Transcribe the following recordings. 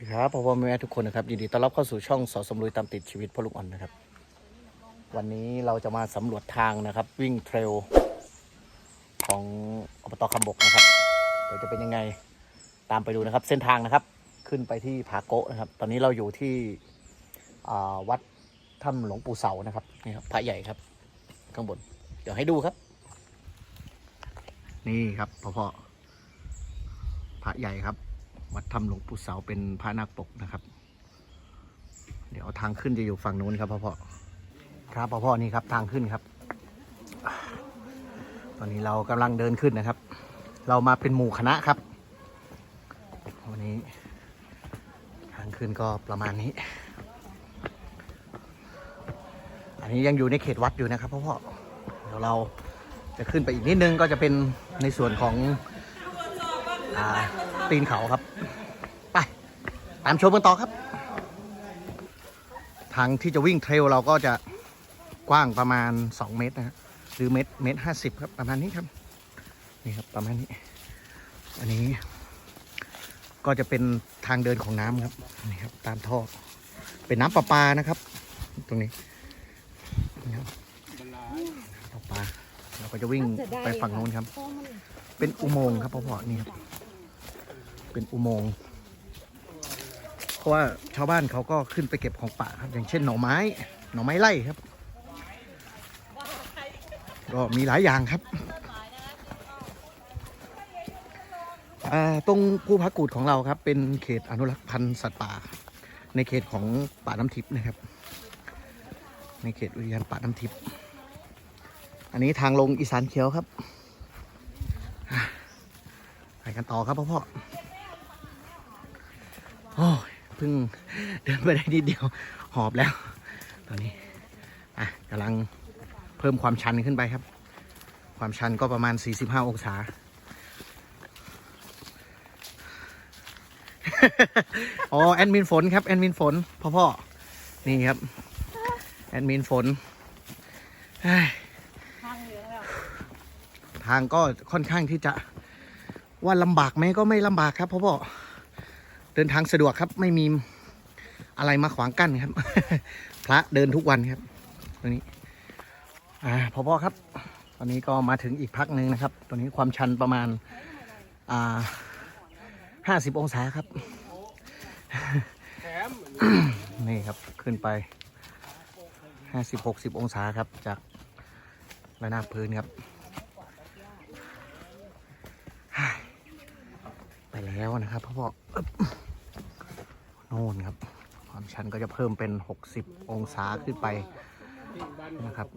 สวัสดีครับพ่อพ่อแม่ทุกคนนะครับยินดีต้อนรับเข้าสู่ช่องสอสมรุยตามติดชีวิตพ่อลุงอ่อนนะครับ วันนี้เราจะมาสำรวจทางนะครับ วิ่งเทรลของอบตคำบกนะครับเดี๋ยวจะเป็นยังไงตามไปดูนะครับ เส้นทางนะครับขึ้นไปที่ผาโกะนะครับ ตอนนี้เราอยู่ที่วัดถ้ำหลวงปู่เสานะครับนี่ครับพระใหญ่ครับ ข้างบน เดี๋ยวให้ดูครับ นี่ครับพ่อพ่อพระใหญ่ครับ วัดถ้ำหลวงปู่เสาเป็นพระนาคปกนะครับ เดี๋ยวทางขึ้นจะอยู่ฝั่งนู้นครับพ่อพ่อครับพ่อพ่อนี่ครับทางขึ้นครับ ตอนนี้เรากำลังเดินขึ้นนะครับ เรามาเป็นหมู่คณะครับวันนี้ ทางขึ้นก็ประมาณนี้ อันนี้ยังอยู่ในเขตวัดอยู่นะครับพ่อพ่อเดี๋ยวเราจะขึ้นไปอีกนิดนึงก็จะเป็นในส่วนของ อ่าตีนเขาครับ ไป ตามชมกันต่อครับ ทางที่จะวิ่งเทรลเราก็จะกว้างประมาณ 2 เมตรนะฮะหรือเมตรเมตรห้าสิบครับประมาณนี้ครับ นี่ครับประมาณนี้ อันนี้ ก็จะเป็นทางเดินของน้ำครับนี่ครับ ตามท่อเป็นน้ำประปานะครับ ตรงนี้นี่ครับน้ำประปาเราก็จะวิ่งไปฝั่งโน้นครับ เป็นอุโมงค์ครับพ่อพ่อนี่ครับ เป็นอุโมงค์เพราะว่าชาวบ้านเขาก็ขึ้นไปเก็บของป่าครับอย่างเช่นหน่อไม้ หน่อไม้ไล่ครับ ก็มีหลายอย่างครับตรงภูผากูดของเราครับ เป็นเขตอนุรักษ์พันธุ์สัตว์ป่า ในเขตของป่าน้ำทิพย์นะครับ ในเขตอุทยานป่าน้ำทิพย์อันนี้ทางลงอีสานเขียวครับไปกันต่อครับพ่อพ่อ เพิ่งเดินไปได้นิดเดียวหอบแล้ว ตอนนี้อะกำลังเพิ่มความชันขึ้นไปครับ ความชันก็ประมาณ 45 องศา อ๋อ แอดมินฝนครับ แอดมินฝนพ่อพ่อนี่ครับ แอดมินฝนทางก็ค่อนข้างที่จะว่าลำบากไหมก็ไม่ลำบากครับพราะว่า เดินทางสะดวกครับ ไม่มีอะไรมาขวางกั้นครับ พระเดินทุกวันครับ ตรงนี้ อ่าพอพอครับ ตอนนี้ก็มาถึงอีกพักหนึ่งนะครับ ตอนนี้ความชันประมาณ อ่าห้าสิบองศาครับนี่ครับขึ้นไปห้าสิบหกสิบองศาครับ จากระนาบพื้นครับ ไปแล้วนะครับพ่อพ่อ น่นครับ ความชันก็จะเพิ่มเป็น 60 องศาขึ้นไปนะครับ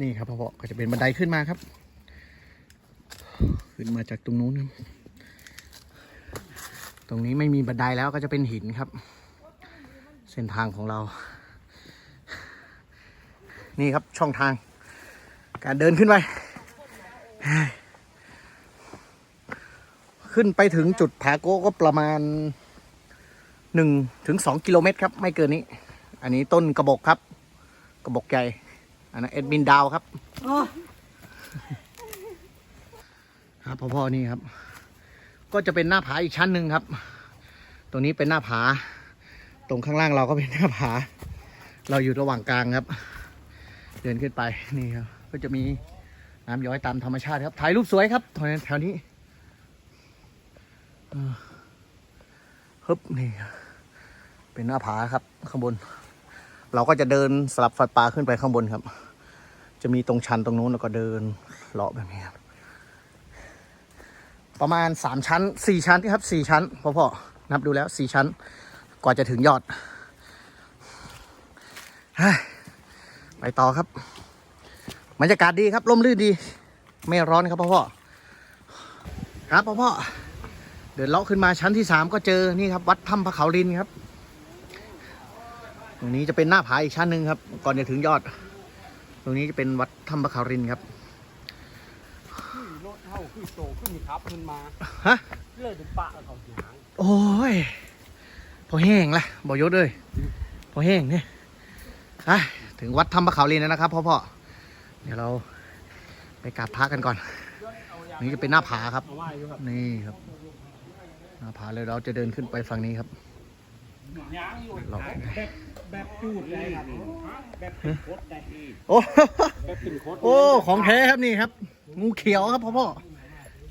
นี่ครับพ่อพ่อก็จะเป็นบันไดขึ้นมาครับ ขึ้นมาจากตรงนู้นครับ ตรงนี้ไม่มีบันไดแล้วก็จะเป็นหินครับ เส้นทางของเรา นี่ครับช่องทาง การเดินขึ้นไป ขึ้นไปถึงจุดผาโก้ก็ประมาณหนึ่งถึงสองกิโลเมตรครับ ไม่เกินนี้ อันนี้ต้นกระบอกครับ กระบอกใหญ่ อันนั้นเอ็ดมินดาวครับครับพ่อพ่อนี่ครับ ก็จะเป็นหน้าผาอีกชั้นหนึ่งครับ ตรงนี้เป็นหน้าผา ตรงข้างล่างเราก็เป็นหน้าผา เราอยู่ระหว่างกลางครับ เดินขึ้นไปนี่ครับ ก็จะมีน้ำย้อยตามธรรมชาติครับ ถ่ายรูปสวยครับแถวแถวนี้เออฮึบนี่ เป็นหน้าผาครับ ข้างบน เราก็จะเดินสลับฝัดปลาขึ้นไปข้างบนครับ จะมีตรงชันตรงนู้นแล้วก็เดินเลาะแบบนี้ครับ ประมาณสามชั้นสี่ชั้นครับสี่ชั้นพ่อพ่อนับดูแล้วสี่ชั้น กว่าจะถึงยอดเฮ้ยไปต่อครับบรรยากาศดีครับร่มรื่นดี ไม่ร้อนครับพ่อพ่อครับพ่อพ่อเดินเลาะขึ้นมาชั้นที่สามก็เจอนี่ครับ วัดถ้ำพระเขาลินครับ ตรงนี้จะเป็นหน้าผาอีกชั้นหนึ่งครับ ก่อนจะถึงยอด ตรงนี้จะเป็นวัดถ้ำพระเขาลินครับรถเท่าคือโตขึ้นมีครับขึ้นมาฮะเลยถึงปะเขาหยางโอ้ยพ อแห้งละบอยศเลยพอแห้งเนี่ยถึงวัดถ้ำพระเขาลีนแล้วนะครับพ่อพ่อเดี๋ยวเราไปกราบพระกันก่อน นี่จะเป็นหน้าผาครับ นี่ครับ หน้าผาเลยเราจะเดินขึ้นไปฝั่งนี้ครับเราแบบแบบพูดเลยครับแบบเป็นโคตรได้โอ้โอ้ของแท้ครับนี่ครับ งูเขียวครับพ่อพ่อ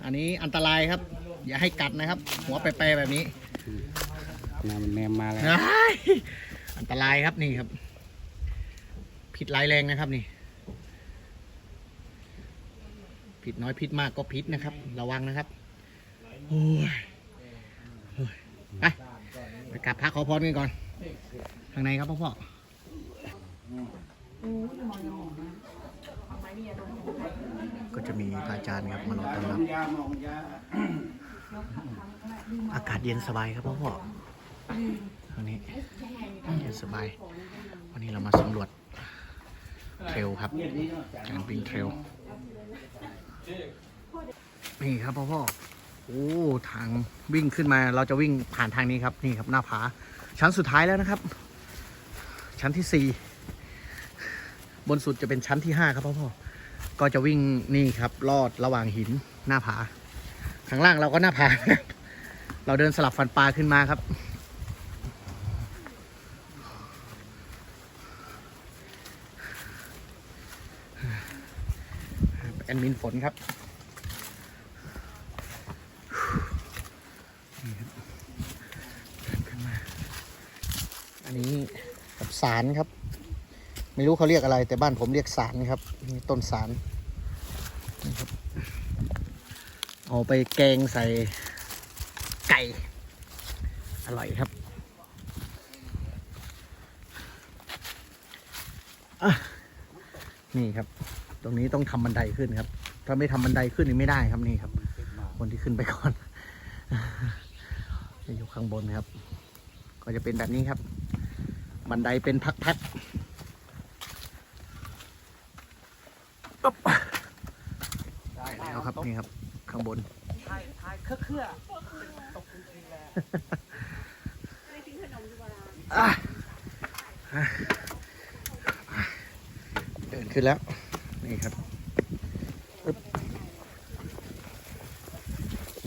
อันนี้อันตรายครับ อย่าให้กัดนะครับ หัวแปรๆแบบนี้ น้ำมันแนมมาแล้วอันตรายครับนี่ครับผิดร้ายแรงนะครับนี่ผิดน้อยผิดมากก็ผิดนะครับ ระวังนะครับโอ้ยไปไปกราบพระขอพรกันก่อนข้างในครับพ่อพ่อก็จะมีพระอาจารย์ครับมารอต้อนรับ อากาศเย็นสบายครับพ่อพ่อ วันนี้เย็นสบาย วันนี้เรามาสำรวจเทรลครับการวิ่งเทรลนี่ครับพ่อพ่อโอ้ทางวิ่งขึ้นมาเราจะวิ่งผ่านทางนี้ครับนี่ครับหน้าผา ชั้นสุดท้ายแล้วนะครับ ชั้นที่สี่บนสุดจะเป็นชั้นที่ห้าครับพ่อพ่อก็จะวิ่งนี่ครับลอดระหว่างหินหน้าผาข้างล่างเราก็หน้าผาเราเดินสลับฟันปลาขึ้นมาครับ นมินฝนครับนี่ครับขึ้นมาอันนี้กับสารครับ ไม่รู้เขาเรียกอะไร แต่บ้านผมเรียกสารครับนี่ต้นสารนี่ครับเอาไปแกงใส่ไก่ อร่อยครับนี่ครับ ตรงนี้ต้องทำบันไดขึ้นครับ ถ้าไม่ทำบันไดขึ้นนี่ไม่ได้ครับนี่ครับ คนที่ขึ้นไปก่อนจะอยู่ข้างบนครับ ก็จะเป็นแบบนี้ครับ บันไดเป็นพักๆปึ๊บได้แล้วครับนี่ครับ ข้างบนถ่ายถ่ายเครือเครืออะอะเดินขึ้นแล้ว นี่ครับปึ๊บ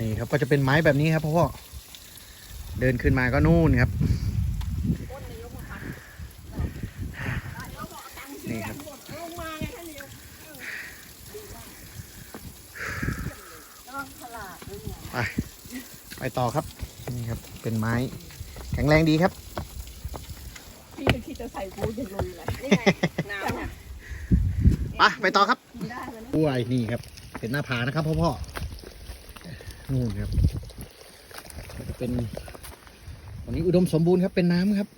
นี่ครับก็จะเป็นไม้แบบนี้ครับพ่อพ่อเดินขึ้นมาก็นู่นครับ นี่ครับไปไปต่อครับ นี่ครับ เป็นไม้ แข็งแรงดีครับ พี่ก็คิดจะใส่บูทยังลงเลยนี่ไงน้ำน่ะไปไปต่อครับได้มันอ้วยนี่ครับ เป็นหน้าผานะครับพ่อพ่อ นู่นครับเป็นวันนี้อุดมสมบูรณ์ครับเป็นน้ำครับ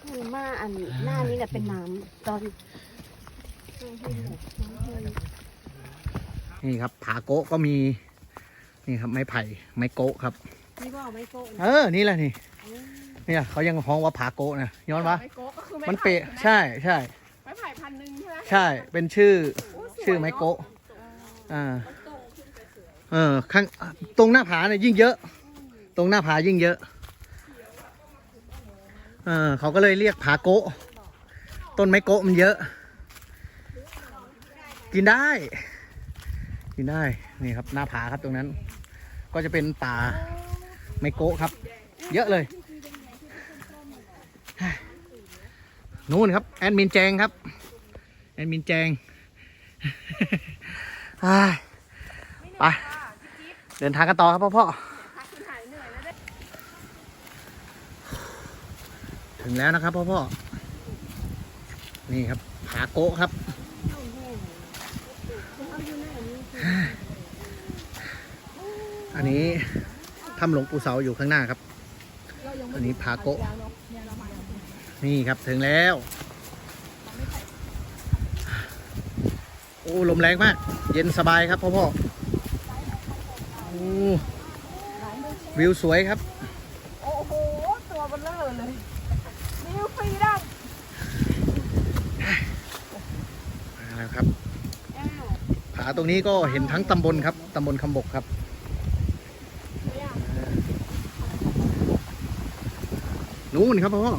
คือมาอันหน้านี้แหละเป็นน้ำตอนนี่ครับผาโกะก็มี นี่ครับไม้ไผ่ไม้โกะครับนี่ว่าไม่โกนเออนี่แหละนี่เนี่ยเขายังฮ้องว่าผาโกะนะย้อนวะไม้โก๊ะก็คือไม้มันไผ่เปะใช่ไหมใช่ใช่ไม้ไผ่พันหนึ่งใช่ไหมใช่เป็นชื่อโสวยชื่อไม้เนอะโกะอ่า เออข้างตรงหน้าผาเนี่ยยิ่งเยอะ ตรงหน้าผายิ่งเยอะเออเขาก็เลยเรียกผาโกะต้นไม้โกะมันเยอะ กินได้ กินได้นี่ครับหน้าผาครับตรงนั้น ก็จะเป็นป่าไม้โกะครับ เยอะเลยนู่นครับแอดมินแจงครับแอดมินแจงไป ดินทางกันต่อครับพ่อพ่อถึงแล้วนะครับพ่อพ่อนี่ครับผาโกะครับอันนี้ถ้ำหลวงปู่เสาอยู่ข้างหน้าครับ อันนี้ผาโกะนี่ครับถึงแล้ว โอ้ลมแรงมาก เย็นสบายครับพ่อพ่อโอ้ วิวสวยครับ โอ้โห ตัวเบลเลอร์เลยนิวฟรีดัมมาแล้วครับ ผาตรงนี้ก็เห็นทั้งตำบลครับ ตำบลคำบกครับนู่นครับพ่อ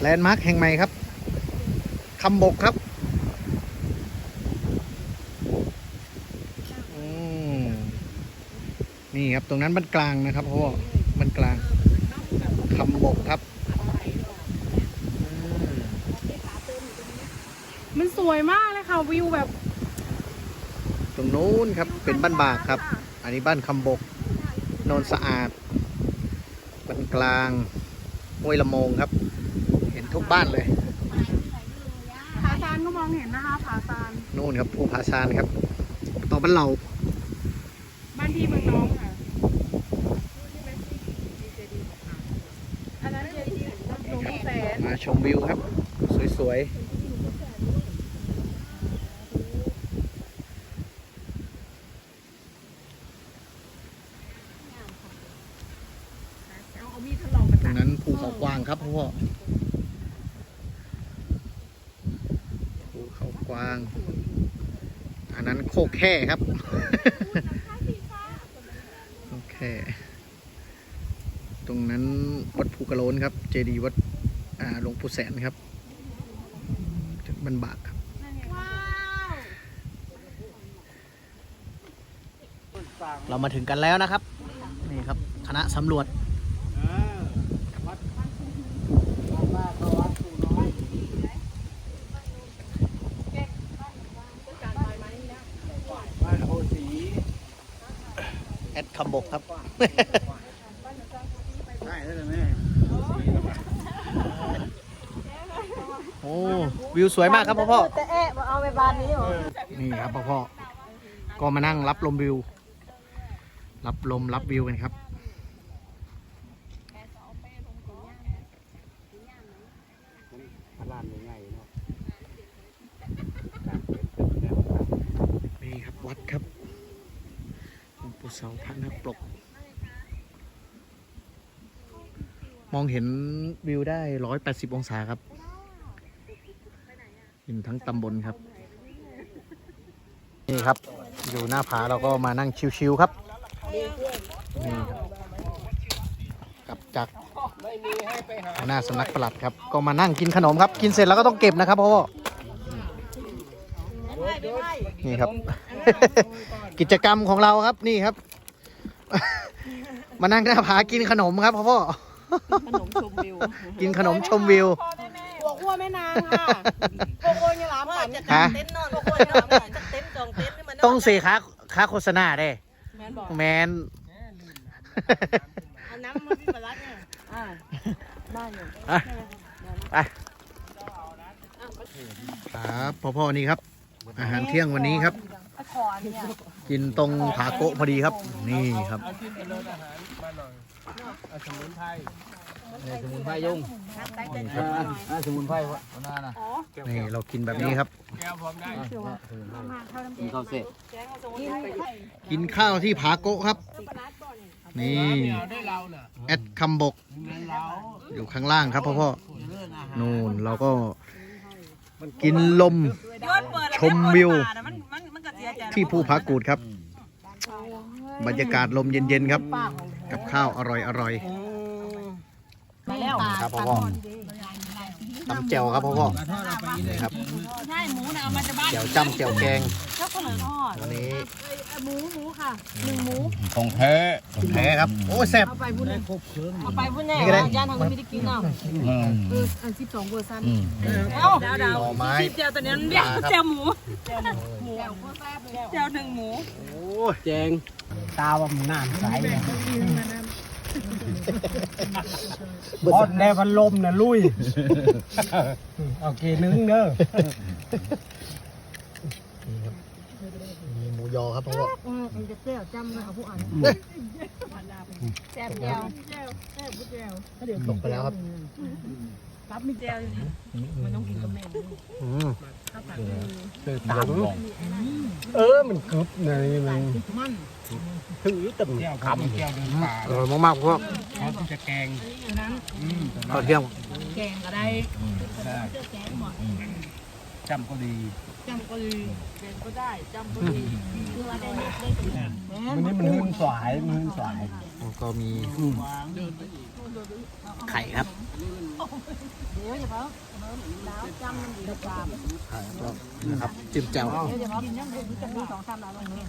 แลนด์มาร์คแห่งใหม่ครับคำบกครับอืมนี่ ครับ ตรงนั้นบ้านกลางนะครับพ่อบ้านกลางคำบกครับอืมมันสวยมากเลยค่ะวิวแบบ ตรงนู้นครับเป็นบ้านบากครับ อันนี้บ้านคำบกโนนสะอาดบ้านกลางห้วยละโมงครับ เห็นทุกบ้านเลยผาซานก็มองเห็นนะคะผาซานนู่นครับภูผาซานครับ ต่อบ้านเราบ้านพี่เมืองน้องค่ะอันนั้นเจดีย์หลวงแสน มา ชมวิวครับ สวยๆ ตรงนั้นภูเขากวางครับพ่อภูเขากวาง อันนั้นโคกแค่ครับ โอเค ตรงนั้นวัดภูกระโลนครับ เจดีย์วัด หลวงปู่แสนครับถึงบันบากครับเรามาถึงกันแล้วนะครับ นี่ครับ คณะสำรวจบ้านโพสีแอดคำบกครับใช่แล้วแม่ อ้วิวสวยมากครับพ่อพ่อแต่เอ๊ะเอาไปบ้านนี้เหรอนี่ครับพ่อพ่อก็มานั่งรับลมวิว รับลมรับวิวกันครับร้านใหญ่ๆเนาะนี่ครับวัดครับหลวงปู่เสาพระนักปลกมองเห็นวิวได้ร้อยแปดสิบองศาครับ เห็นทั้งตำบลครับ นี่ครับอยู่หน้าผาเราก็มานั่งชิวๆครับนี่ครับกลับจากหัวหน้าสำนักปลัดครับ ก็มานั่งกินขนมครับ กินเสร็จแล้วก็ต้องเก็บนะครับพ่อนี่ครับ กิจกรรมของเราครับนี่ครับ มานั่งหน้าผากินขนมครับพ่อพ่อขนมชมวิวกินขนมชมวิวหัวขั้ว แม่นางค่ะโกโก้ยงหลามฝันฮะเต็นท์นอนก็ควรนอนจะเต็นท์จองเต็นท์ให้มันนนต้องเสียค่าค่าโฆษณาได้แม่นบอกแมนอันน้ำมันพี่มารัดเนี่ยอ่าบ้านอยู่อะไปครับพ่อพ่อนี่ครับ อาหารเที่ยงวันนี้ครับตะขอนเนี่ยกินตรงผาโกะพอดีครับ นี่ครับเอาที่เป็นรถอาหารมาหน่อยเอาสมุนไพร สมุนไพรยุ่งอ่าสมุนไพรวะเอาหน้านะนี่เรากินแบบนี้ครับแก้วพร้อมได้กินข้าวเสร็จกินข้าวที่ผาโกะครับ นี่เอาได้เราเน่ะแอดคำบกเงินเราอยู่ข้างล่างครับพ่อพ่อนู่นเราก็กินลมยอดเปิดชมวิวมันมันมันก็เสียใจนะที่ภูผากูดครับ บรรยากาศลมเย็นๆครับ กับข้าวอร่อยๆมาแล้วครับพ่อพ่อตำแจ่วครับพ่อพ่อทอดเอาไปเลยนี่ครับใช่หมูนะเอามาจากบ้านแจ่วจ้ำแจ่วแกงชอบข้าวเหนียวทอดวันนี้หมูหมูค่ะหนึ่งหมูของแท้แท้ครับโอ้แซ่บเอาไปบุญเอาไปบุญแน่นี่ก็ได้ย่านทางนี้ไม่ได้กินเนาะอืมเอออันสิบสองเวอร์ซันอืมเอ้าหน่อไม้เจียวตัวนี้มันเรียกปลาครับเจียวหมูเจียวเจียวหนึ่งหมูโอ้ยแจงตาว่ามันน้ำใสเนี่ย พอดแนวพันลมน่ะลุย เอาเกนึงเด้อมีหมูยอครับพ่อพ่ออืมมันจะเปรี้ยวจำนะเอาผู้อ่านแซ่บเจียวแซ่บแซ่บผู้เจียวตกไปแล้วครับ รับมีเจียวอยู่นะมันต้องกินกับแม่อืมคือตามเออมันกรึบนะนี่มันมันถือต่ำคำเดินป่าออมากๆพ่อเขาจะแกงนั้นเที่ยงแกงก็ได้จำก็ดีจำก็ดีแกงก็ได้จำก็ดีคือว่าได้ได้มันนี่มันหืนสายมันหืนสายแล้วก็มี ไข่ครับเดี๋ยวอย่าเพิ่งแล้วจำมันดีกว่าไข่ก็นะครับจิ้มแจ่วเดี๋ยวอย่าเพิ่งกินยังมีจะมีสองสามร้านตรงนี้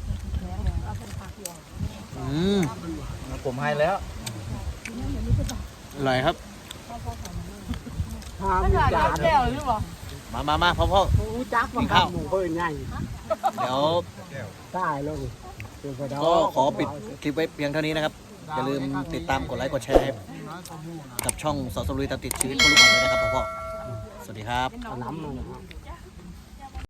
แล้วเอาเป็นผักอยู่อืมผมให้แล้วอร่อยครับห้ามไม่ใช่จานแก้วหรือเปล่ามามามาพ่อพ่อจักว่ากินข้าวหมูเพิ่นใหญ่เดี๋ยวตายเลยเดี๋ยวก็ดก็ขอปิดคลิปไว้เพียงเท่านี้นะครับ อย่าลืมติดตามกดไลค์กดแชร์ กับช่องสอสรุยตามติดชีวิตคนลูกอ่อนด้วยนะครับพ่อพ่อสวัสดีครับ น้ำมาเลยครับ